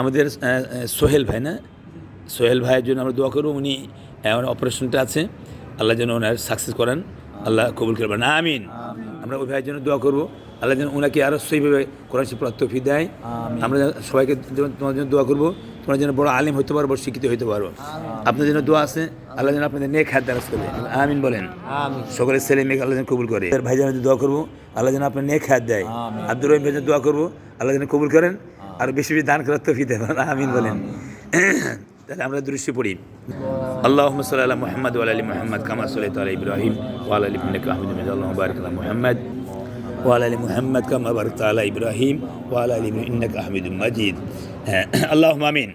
আমাদের সোহেল ভাই না? সোহেল ভাইয়ের জন্য আমরা দোয়া করব। উনি অপারেশনটা আছে। আল্লাহ যেন ওনার সাকসেস করেন। আল্লাহ কবুল করবেন আমিন। আমরা ওই ভাইয়ের জন্য দোয়া করব। আল্লাহ যেন ওনাকে আরও সেইভাবে কোরআন শিল্প তফি দেয়। আমরা সবাইকে তোমার জন্য দোয়া করব। তোমরা যেন বড় আলিম হতে পারো বড় শিক্ষিত হতে পারো। আপনার জন্য দোয়া আছে। আল্লাহ যেন আপনাদের নেক হাত দ্বারা করে আমিন বলেন। সকলের ছেলে মেয়েকে আল্লাহ যেন কবুল করে। ভাই যেন দোয়া করব। আল্লাহ যেন আপনার নেক হাত দেয়। আব্দুর রহিম ভাই যেন দোয়া করব। আল্লাহ যেন কবুল করেন। আর বেশি বেশি দান করার তফি দেবেন আমিন বলেন তাহলে আমরা দৃশ্য পড়ি اللهم صل على محمد وعلى ال محمد كما صليت على ابراهيم وعلى ال انك حميد مجيد اللهم بارك على محمد وعلى ال محمد كما باركت على ابراهيم وعلى ال ابراهيم انك حميد مجيد اللهم امين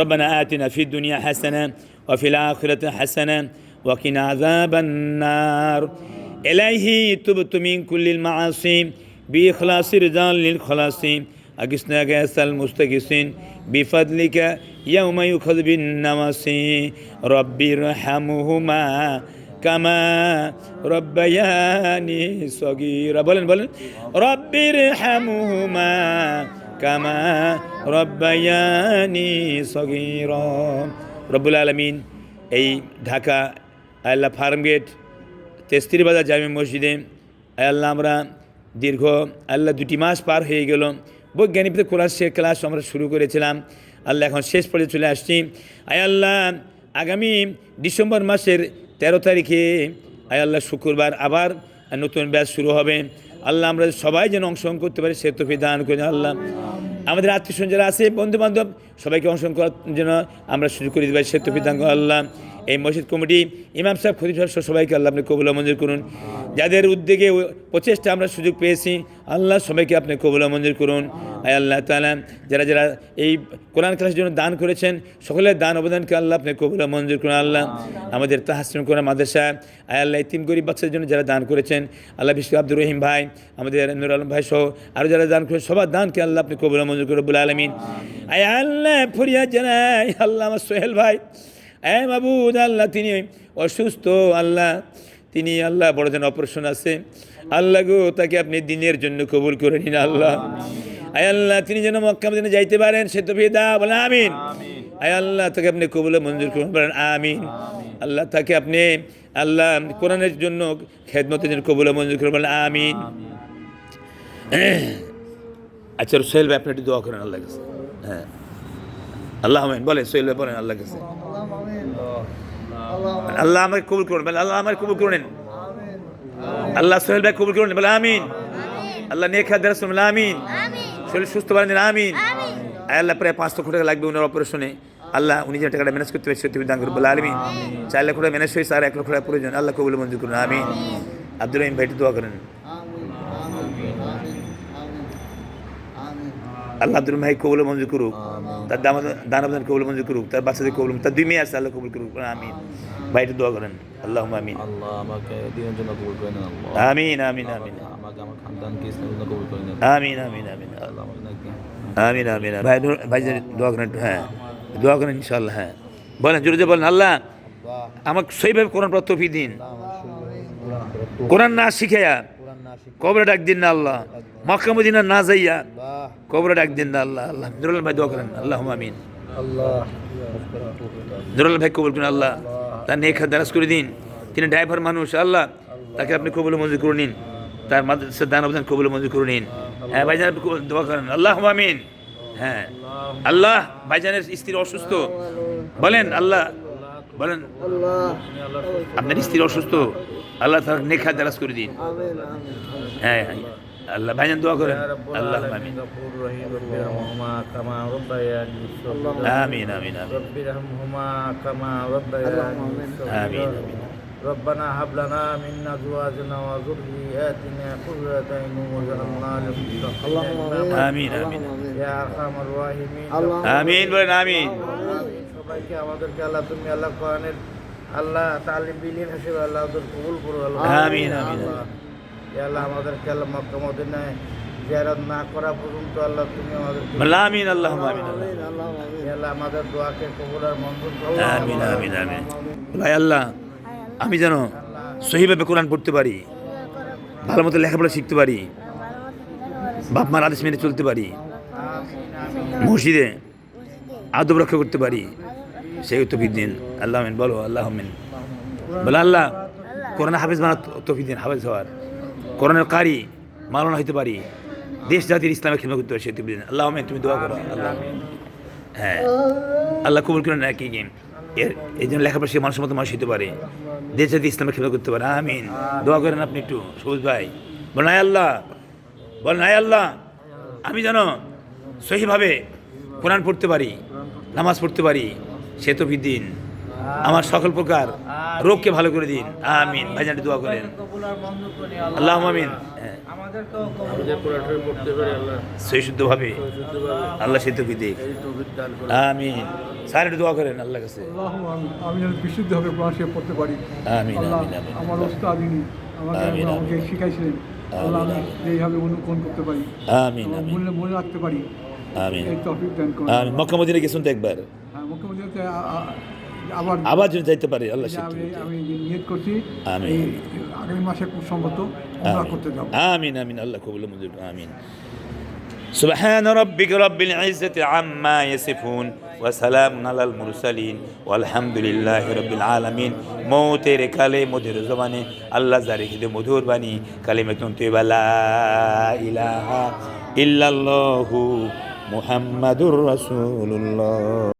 ربنا آتنا في الدنيا حسنه وفي الاخره حسنه وقنا عذاب النار إليه تبت من كل المعاصي بإخلاص رضا للخلاص أقسنا قياس المستقسين بفضلك يوم يؤخذ بالنواسي ربي ارحمهما كما ربياني صغيرا বলেন বলেন ربي ارحمهما كما ربياني صغيرا রব্বুল আলমিন এই ঢাকা আল্লাহ ফার্ম গেট তেস্তির বাজার জামে মসজিদে আয় আল্লাহ আমরা দীর্ঘ আল্লাহ দুটি মাস পার হয়ে গেল বৈজ্ঞানিকদের ক্লাস সে ক্লাস আমরা শুরু করেছিলাম আল্লাহ এখন শেষ পর্যায়ে চলে আসছি। আয় আল্লাহ, আগামী ডিসেম্বর মাসের তেরো তারিখে আয় আল্লাহ শুক্রবার আবার নতুন ব্যাচ শুরু হবে। আল্লাহ আমরা সবাই যেন অংশগ্রহণ করতে পারি, সে তোফি দান করে আল্লাহ। আমাদের আত্মীয় যারা আছে বন্ধু বান্ধব সবাইকে অংশগ্রহণ করার জন্য আমরা সুযোগ করে দিতে পারি, সে তোফি দান আল্লাহ। এই মসজিদ কমিটি, ইমাম সাহেব সাহেব, সবাইকে আল্লাহ আপনি কবুল মঞ্জুর করুন। যাদের উদ্যোগে প্রচেষ্টা আমরা সুযোগ পেয়েছি, আল্লাহ সবাইকে আপনি কবুল মঞ্জুর করুন। আয় আল্লাহ তালা যারা যারা এই কোরআন ক্লাসের জন্য দান করেছেন, সকলের দান অবদানকে আল্লাহ আপনি কবুল মঞ্জুর করুন, আল্লাহ। আমাদের তাহাসিন কোরআন মাদ্রাসা, আয় আল্লাহ তিন গরিব বাচ্চাদের জন্য যারা দান করেছেন, আল্লাহ বিশ্ব আব্দুর রহিম ভাই, আমাদের নুর আলম ভাই সহ আরও যারা দান করেছেন, সবার দানকে আল্লাহ আপনি কবুল মঞ্জুর করুন বলে আলমিন। আয় আল্লাহ ফরিয়া জানাই, আল্লাহ আমার সোহেল ভাই। এ মাবুদ আল্লাহ, তিনি অসুস্থ, আল্লাহ। তিনি আল্লাহ বড় যেন অপারেশন আছে। আল্লাহ গো তাকে আপনি দিনের জন্য কবুল করে নিন আল্লাহ। আয় আল্লাহ তিনি যেন মক্কা মদিনা যাইতে পারেন সে তো দা বলে আমিন। আয় আল্লাহ তাকে আপনি কবুল মঞ্জুর করুন বলেন আমিন। আল্লাহ তাকে আপনি আল্লাহ কোরআনের জন্য খেদমতের জন্য কবুল মঞ্জুর করুন বলেন আমিন। আচ্ছা সোহেল ভাই আপনি একটু দোয়া করেন আল্লাহ কাছে। হ্যাঁ। আল্লাহ বলেন সোহেল ভাই বলেন আল্লাহ কাছে। আল্লাহ। আমাকে কবুল করুন আল্লাহ আমাকে কবুল করুন। আল্লাহ সোহেল ভাই কবুল করুন, বলে আমিন। আল্লাহ নেখা দেরাস বলে আমিন। শরীর সুস্থ বাড়েন আমিন। আল্লাহ, প্রায় পাঁচ লক্ষ টাকা লাগবে ওনার অপারেশনে আল্লাহ, উনি যে টাকাটা ম্যানেজ করতে পারছে তুমি দান বলে আলমিন চার লক্ষ টাকা ম্যানেজ হয়েছে, আর এক লক্ষ টাকা প্রয়োজন, আল্লাহ কবুল মঞ্জুর করুন, আমিন। আব্দুল রহিম ভাইটি দোয়া করেন। আল্লাহ আব্দুল ভাই কবুল মঞ্জুর করুক। তার দাম দান আবেদন কবুল মঞ্জুর করুক। তার বাচ্চাদের কবুল তার দুই মেয়ে আছে আল্লাহ কবুল করুক। আমিন। ভাইটি দোয়া করেন। আল্লাহ আমিন। আল্লাহ আমাকে দিনের জন্য কবুল করে আমিন আমিন আমিন। আমাকে আমার খানদানকে ইসলামের জন্য কবুল করে আমিন আমিন আমিন। আল্লাহ আমিন আমিন ভাই ভাই দোয়া করেন হ্যাঁ। দোয়া করেন ইনশাল্লাহ হ্যাঁ। বলেন জোরে বলেন আল্লাহ আমাকে সেইভাবে কোরআন প্রাপ্ত দিন। কোরআন না শিখাইয়া কবরে ডাক দিন না আল্লাহ। মক্কা মদিনা না যাইয়া কবরে ডাক দিন না আল্লাহ। আল্লাহ নুরুল ভাই দোয়া করেন আল্লাহ আমিন। আল্লাহ নুরুল ভাই কবুল করেন আল্লাহ। তার নেক দারাজ করে দিন। তিনি ড্রাইভার মানুষ আল্লাহ। তাকে আপনি কবুল মঞ্জুর করে নিন। তার মাদ্রাসার দান অবদান কবুল মঞ্জুর করে নিন। হ্যাঁ ভাইজান দোয়া করেন। আল্লাহ আমিন। হ্যাঁ। আল্লাহ ভাইজানের স্ত্রী অসুস্থ। বলেন আল্লাহ বলেন আপনার স্ত্রী অসুস্থ আল্লাহ তার নেখা দারাজ করে দিন হ্যাঁ হ্যাঁ। আল্লাহ ভাইজান দোয়া করেন আল্লাহ আমিন গফুর রহিম রব্বি রহমহুমা কামা রব্বায়ানি আমিন আমিন আমিন রব্বি রহমহুমা কামা রব্বায়ানি আমিন আমিন ربنا هب لنا من ازواجنا وذرياتنا قرة اعين واجعلنا للمتقين আমিন আমিন ইয়া আরহামার রাহিমিন আমিন বলেন সবাইকে আমাদেরকে আল্লাহ তুমি আল্লাহ কোরআনের আল্লাহ তালিম বিলীন হিসেবে আল্লাহ ওদের কবুল করো আল্লাহ। আমিন, আমিন, আল্লাহ। ইয়া আল্লাহ আমাদেরকে আল্লাহ মক্কা মদিনায় জিয়ারত না করা পর্যন্ত আল্লাহ তুমি আমাদেরকে আমিন আল্লাহ আমিন আল্লাহ। আল্লাহ আমাদের দোয়াকে কবুল আর মঞ্জুর করো। আমিন আমিন আমিন। ভাই আল্লাহ আমি যেন সহিভাবে কোরআন পড়তে পারি ভালো মতো লেখাপড়া শিখতে পারি বাপ মার আদেশ মেনে চলতে পারি মসজিদে আদব রক্ষা করতে পারি সেই তফিক দিন। আল্লাহ আমিন, বলো আল্লাহ আমিন। বলো আল্লাহ, কোরআন হাফিজ বানা তফিক দিন, হাফিজ হওয়ার। কোরআনের কারি মালানা হইতে পারি। দেশ, জাতির ইসলামের খেদমত করতে পারি সেই তফিক আল্লাহ আমিন, তুমি দোয়া করো, আল্লাহ। হ্যাঁ। আল্লাহ কবুল করেন না কি গেম এর এই জন্য লেখাপড়া সে মানুষের মতো মানুষ হতে পারে। দেশ, জাতি ইসলামের খেলা করতে পারে। আমিন। দোয়া করেন আপনি একটু, সবুজ ভাই। বল নাই আল্লাহ। বল নাই আল্লাহ। আমি যেন সহিভাবে কোরআন পড়তে পারি, নামাজ পড়তে পারি। সে তো দিন আমার সকল প্রকার রোগকে ভালো করে দিন। আমিন। ভাইজান একটু দোয়া করেন। আল্লাহ। আমিন। হ্যাঁ পারি আল্লাহ। শুদ্ধভাবে সে দিক। আমিন। স্যার একটু দোয়া করেন আল্লাহ কাছে আমি যেন বিশুদ্ধভাবে কোরআন শরীফ পড়তে পারি। আমিন, আমিন। আমার ওস্তাদ ইনি আমাকে আমিন, আমাকে আমিন। শিখাইছিলেন। আল্লাহ আমি আমিন। এইভাবে অনুকরণ করতে পারি। আমিন আমার আমিন। মনে মনে রাখতে পারি। আমিন। এই টপিক দান করুন। আমিন। মক্কা মদিনা গেছেন তো একবার। মুখ্যমন্ত্রী আবার আবার যদি যাইতে পারে আল্লাহ যে সে আমি আমি নিয়ত করছি আমিন। এই আগামী মাসে খুব সম্ভবত আমরা করতে যাবো آمين آمين الله قبول منذ آمين سبحان ربك رب العزة عما يصفون وسلام على المرسلين والحمد لله رب العالمين موتر কালে মধুর জবানে আল্লাহ জারি খিদে মধুর বাণী কালিমাতুন তুইবা লা ইলাহা ইল্লাল্লাহু মুহাম্মাদুর রাসূলুল্লাহ